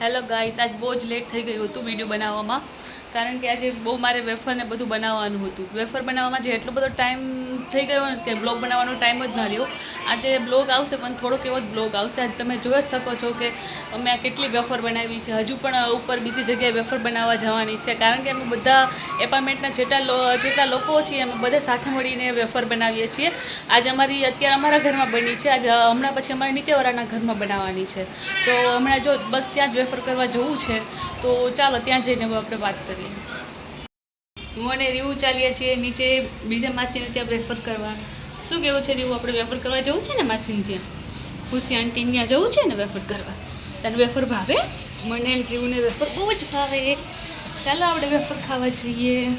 Hello guys આજ બહુ જ લેટ થઈ ગયું હતું વીડિયો બનાવવામાં. કારણ કે આજે બહુ મારે વેફરને બધું બનાવવાનું હતું. વેફર બનાવવામાં જે એટલો બધો ટાઈમ થઈ ગયો ને કે બ્લોગ બનાવવાનો ટાઈમ જ ન રહ્યો. આજે બ્લોગ આવશે, પણ થોડોક એવો જ બ્લોગ આવશે. આજ તમે જોઈ જ શકો છો કે અમે કેટલી વેફર બનાવી છે. હજુ પણ ઉપર બીજી જગ્યાએ વેફર બનાવવા જવાની છે. કારણ કે અમે બધા એપાર્ટમેન્ટના જેટલા જેટલા લોકો છીએ, અમે બધા સાથે મળીને વેફર બનાવીએ છીએ. આજે અમારી અત્યારે અમારા ઘરમાં બની છે. આજે હમણાં પછી અમારે નીચેવાળાના ઘરમાં બનાવવાની છે. તો હમણાં જો બસ ત્યાં જ વેફર કરવા જવું છે, તો ચાલો ત્યાં જઈને આપણે વાત કરીએ. હું અને રીવું ચાલીએ છીએ, નીચે બીજા માસીને ત્યાં પ્રેફર કરવા. શું કેવું છે રીવું? આપણે વેફર કરવા જવું છે ને માસીને ત્યાં? ખુશી આંટી ત્યાં જવું છે ને વેફર કરવા? તને વેફર ભાવે? મને એમ રીવુંને વેફર બહુ જ ભાવે. ચાલો આપણે વેફર ખાવા જઈએ.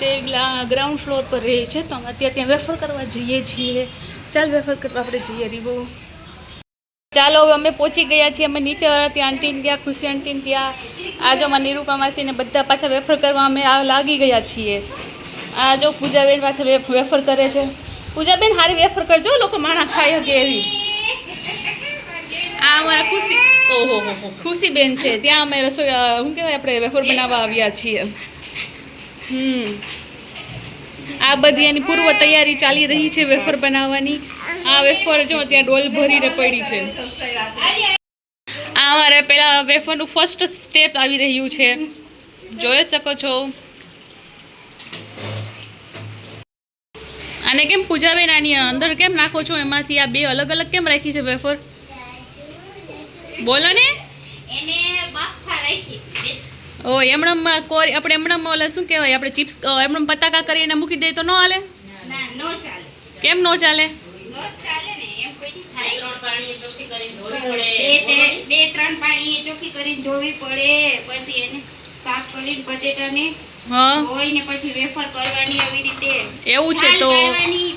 તે ગ્રાઉન્ડ ફ્લોર પર રહે છે, તો અમે અત્યારે ત્યાં વેફર કરવા જઈએ છીએ. ચાલ વેફર કરવા આપણે જઈએ, રીવું. ચાલો હવે અમે પહોંચી ગયા છીએ. અમે નીચે ત્યાં આંટીને ત્યાં, ખુશી આંટીને ત્યાં. આજો અમારે નિરૂપા માસીને બધા પાછા વેફર કરવા અમે આ લાગી ગયા છીએ. આ જો પૂજાબેન પાછા વેફર કરે છે. પૂજાબેન, હારી વેફર કરજો લોકો માણા ખાઈ શકે એવી. આ અમારા ખુશી ઓહો, હો ખુશીબેન છે. ત્યાં અમે રસોઈ શું કહેવાય, આપણે વેફર બનાવવા આવ્યા છીએ. હમ. આ બધી એની પૂર્વ તૈયારી ચાલી રહી છે વેફર બનાવવાની. આ વેફર જો ત્યાં ડોલ ભરીને પડી છે. આ અમારે પેલા વેફરનું ફર્સ્ટ સ્ટેપ આવી રહ્યું છે. જોઈ શકો છો. આને કેમ પૂજાબેન આની અંદર કેમ નાખો છો? એમાંથી આ બે અલગ અલગ કેમ રાખી છે વેફર? બોલો ને. ઓ એમણમમાં કોરી આપણે એમણમ ઓલા શું કહેવાય? આપણે ચિપ્સ એમણમ પતાકા કરીને મૂકી દઈએ તો ન હાલે? ના કેમ ન ચાલે? નો ચાલે ને એમ કોઈ થાય? બે ત્રણ પાણી ચોખ્ખી કરીને ધોવી પડે. પછી એને સાફ કરીને બટેટાને હા. ધોઈને પછી વેફર કરવાની આવી રીતે. એવું છે તો.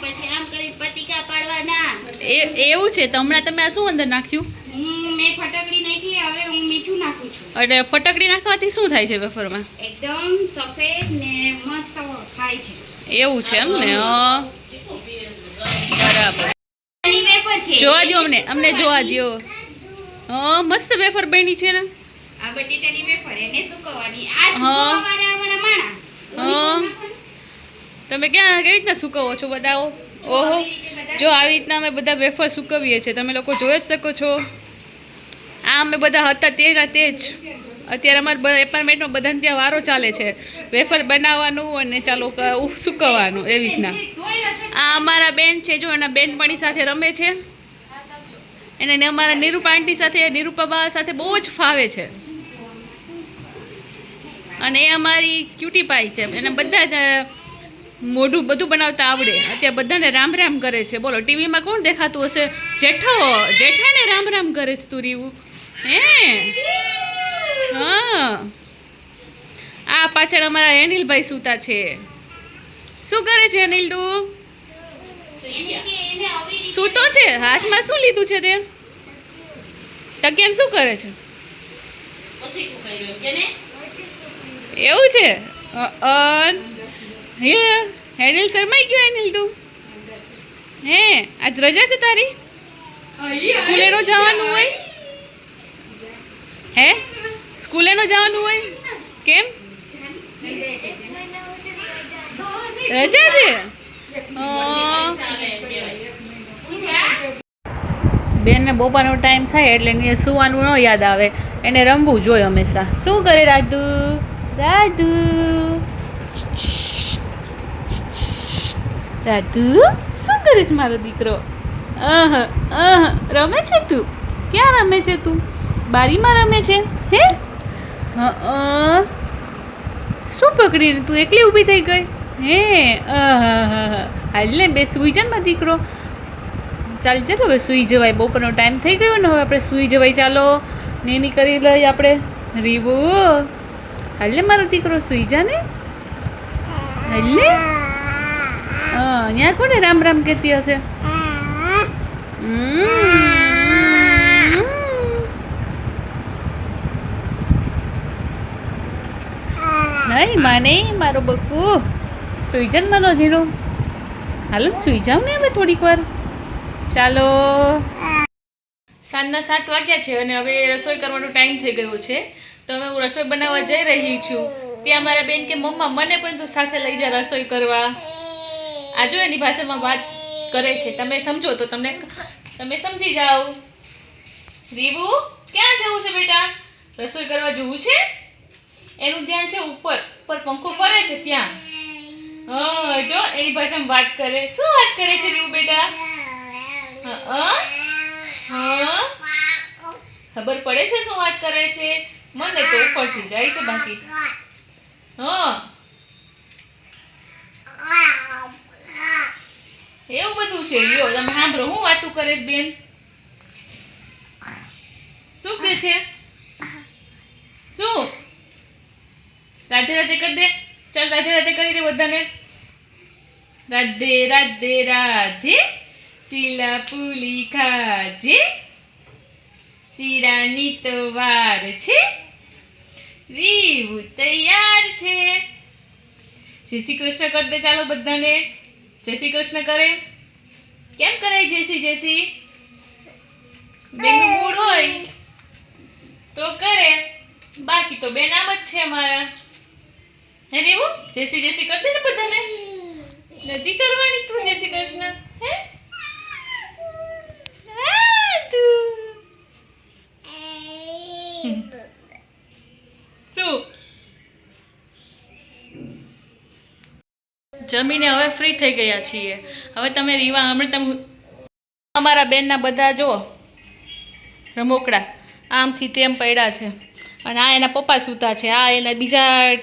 પછી આમ કરીને પતિકા પાડવાના. એ એવું છે? તો હમણાં તમે આ શું અંદર નાખ્યું? હું મેં ફટકડી નાખી હવે હું મીઠું નાખું છું. એટલે ફટકડી નાખવાથી શું થાય છે વેફરમાં? એકદમ સફેદ ને મસ્ત થાય છે. એવું છે એમ ને? હા. બરાબર જોવા દો અમને અમને જોવા દો હા મસ્ત વેફર બની છે ને. આ બટેટાની વેફર એને સુકવવાની. આ. સુકવવાના અમારા માણા. હા. તમે ક્યાં કેવી રીતના સુકવો છો બતાવો ઓહો. જો આવી રીતના અમે બધા વેફર સુકવીએ છીએ. તમે લોકો જોઈ જ શકો છો. આ અમે બધા હતા તે રાતે જ. અત્યારે અમારા એપાર્ટમેન્ટમાં બધાને ત્યાં વારો ચાલે છે. વેફર બનાવવાનું અને ચાલો સુકવવાનું એવી રીતના. આ અમારા બેન છે, જો એના બેનપણી સાથે રમે છે. એને અમારા નિરૂપા આંટી સાથે નિરૂપાબા સાથે બહુ જ ફાવે છે. અને એ અમારી ક્યુટી પાઈ છે. એને બધા જ મોઢું બધું બનાવતા આવડે. અત્યારે બધાને રામ રામ કરે છે. બોલો, ટીવીમાં કોણ દેખાતું હશે? જેઠો જેઠાને રામ રામ કરે છે તું રીવું. હે? હા. આ પાછળ અમારા અનિલભાઈ સૂતા છે. શું કરે છે અનિલ તું? સૂતો છે? હાથમાં શું લીધું છે તે? તકિયાન શું કરે છે? એવું છે? અન. હે હેનિલ શરમાઈ ગયો હેનિલ તું? હે આજ રજા છે તારી? સ્કૂલેનો જવાનું હોય? હે? સ્કૂલે ન જવાનું હોય? કેમ? રજા છે? બેનને બપોરનો ટાઈમ થાય એટલે એને સુવાનું ન યાદ આવે. એને રમવું જોઈએ હંમેશા. શું કરે રાધુ રાધુ રાધુ શું કરે છે મારો દીકરો? અહ અહ, રમે છે તું? ક્યાં રમે છે તું? બારીમાં રમે છે? હે? હા શું પકડીને તું? એકલી ઊભી થઈ ગઈ? હે આહ હાલ ને બે સુઈ જા ને દીકરો. ચાલ ચાલો હવે સૂઈ જવાય. બપોરનો ટાઈમ થઈ ગયો ને હવે આપણે સૂઈ જવાય. ચાલો નેની કરી લઈએ આપણે. રીબુ. ને મારો દીકરો સૂઈ જા ને. હાલે હા ત્યાં કોને રામ રામ કહેતી હશે? હમ. નહીં માને, મારો બકુ. સુઈ જન મારો ઝીણો. હાલો, સુઈ જાઉં ને હવે થોડીક વાર. ચાલો. સાંજના સાત વાગ્યા છે અને હવે રસોઈ કરવાનો ટાઈમ થઈ ગયો છે. તો હવે હું રસોઈ બનાવવા જઈ રહી છું. ત્યાં મારા બેન કે, મમ્મા, મને પણ તું સાથે લઈ જા રસોઈ કરવા. આ જો એની ભાષામાં વાત કરે છે. તમે સમજો તો તમને, તમે સમજી જાઓ. રીબુ, ક્યાં જવું છે બેટા? રસોઈ કરવા જવું છે? એનું ધ્યાન છે ઉપર. ઉપર પંખો ફરે છે ત્યાં. જો એની ભાષામાં વાત કરે. શું વાત કરે છે રીબુ બેટા? ખબર પડે છે શું વાત કરે છે? મને તો ઉપરથી જાય છે બાકી. હા. એવું બધું છે. લ્યો, તમે સાંભળો. હું વાતું કરે છે બેન? શું કે છે? શું? રાધે રાધે કરી દે. ચાલ રાધે રાધે કરી દે બધાને. રાધે રાધે રાધે. શીલા પુલી ખાજે. શીરાની તો વાર છે. રીવું તૈયાર છે. જય શ્રી કૃષ્ણ કરી દે ચાલો બધાને. જય શ્રી કૃષ્ણ કરે. કેમ કરે જય શ્રી જય શ્રી? બેનનું મૂડ હોય. તો કરે. બાકી તો બેન આમ જ છે અમારા. હે રેવું? જય શ્રી જય શ્રી કરી ને બધાને. નથી કરવાની તું જય શ્રી કૃષ્ણ. હે? જમીને હવે ફ્રી થઈ ગયા છીએ. હવે તમે રીવા હમણાં તમે અમારા બેનના બધા જો રમોકડા. આમથી તેમ પડ્યા છે. અને આ એના પપ્પા સૂતા છે. આ એના બીજા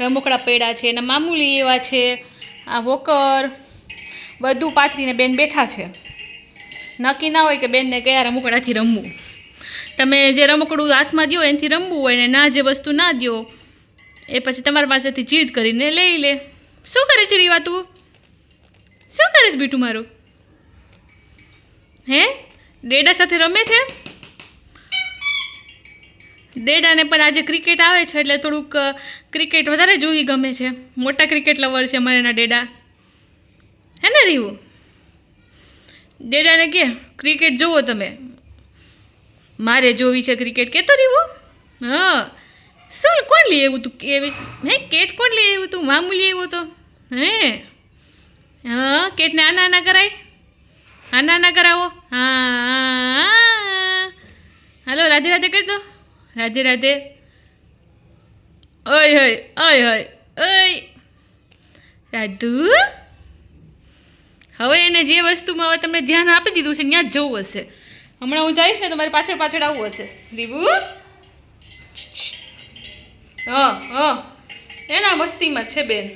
રમોકડા પડ્યા છે એના મામૂલી એવા છે, આ વોકર, બધું પાથરીને બેન બેઠા છે. નક્કી ના હોય કે બેનને કયા રમકડાથી રમવું. તમે જે રમકડું હાથમાં દો એનાથી રમવું હોય ને ના જે વસ્તુ ના દો એ પછી તમારી પાસેથી જીદ કરીને લઈ લે. શું કરે છે રીવા તું? શું કરે છે બીટું મારું? હે? ડેડા સાથે રમે છે? ડેડાને પણ આજે ક્રિકેટ આવે છે એટલે થોડુંક ક્રિકેટ વધારે જોવી ગમે છે. મોટા ક્રિકેટ લવર છે અમારે એના ડેડા હે ને રીવું? ડેડાને કે ક્રિકેટ જુઓ તમે. મારે જોવી છે ક્રિકેટ કેતો રીવું? હા. શું કોણ લઈ આવ્યું તું? એવી હે, કેટ કોણ લઈ આવ્યું તું? મામૂલી આવ્યો તો? હે. હા, કેટને આના આના કરાય? આના આના કરાવો. હા હાલો, રાધે રાધે કરી દો. રાધે રાધે. ઓય હય ઓય હય ઓય. રાધુ હવે એને જે વસ્તુમાં હવે તમને ધ્યાન આપી દીધું છે ત્યાં જવું હશે. હમણાં હું જઈશ ને તમારી પાછળ પાછળ આવવું હશે. રીબુ હ હ. એના મસ્તીમાં છે બેન.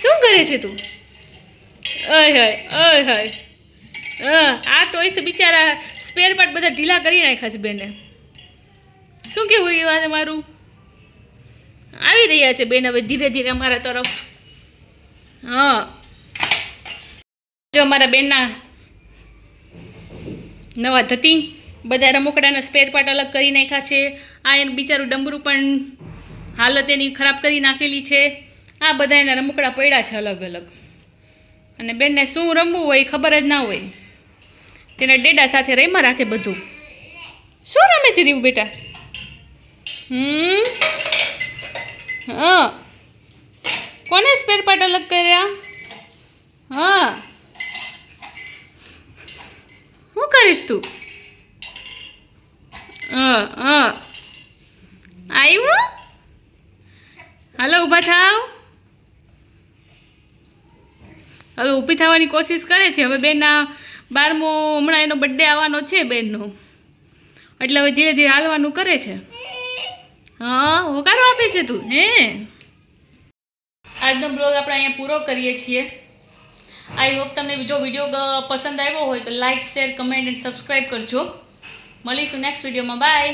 શું કરે છે તું? અય હય અય હય આ ટોય તો બિચારા સ્પેર પાર્ટ બધા ઢીલા કરી નાખ્યા છે બેને. શું કેવું રહ્યું વાત મારું? આવી રહ્યા છે બેન હવે ધીરે ધીરે અમારા તરફ. હા. જો અમારા બેનના નવા ધતી બધા રમકડાના સ્પેર પાર્ટ અલગ કરી નાખ્યા છે. આ એનું બિચારું ડમરું પણ હાલત એની ખરાબ કરી નાખેલી છે. આ બધા એના રમકડા પડ્યા છે અલગ અલગ. અને બેનને શું રમવું હોય ખબર જ ના હોય. તેના ડેડા સાથે રમ્યા રાખે બધું. શું રમે છે રીવું બેટા? હમ? હા. કોને સ્પેર પાર્ટ અલગ કર્યા? હા. શું કરીશ તું? આવ્યું હાલો, ઊભા થાવ. હવે ઊભી થવાની કોશિશ કરે છે. હવે બેનના બારમો હમણાં એનો બર્થડે આવવાનો છે બેનનો. એટલે હવે ધીરે ધીરે હાલવાનું કરે છે. હા, હોકારો આપે છે તું, હે? આજનો બ્લોગ આપણે અહીંયા પૂરો કરીએ છીએ. આઈ હોપ તમને જો વીડિયો પસંદ આવ્યો હોય તો like share comment and subscribe કરજો. મળીશું નેક્સ્ટ વિડીયોમાં બાય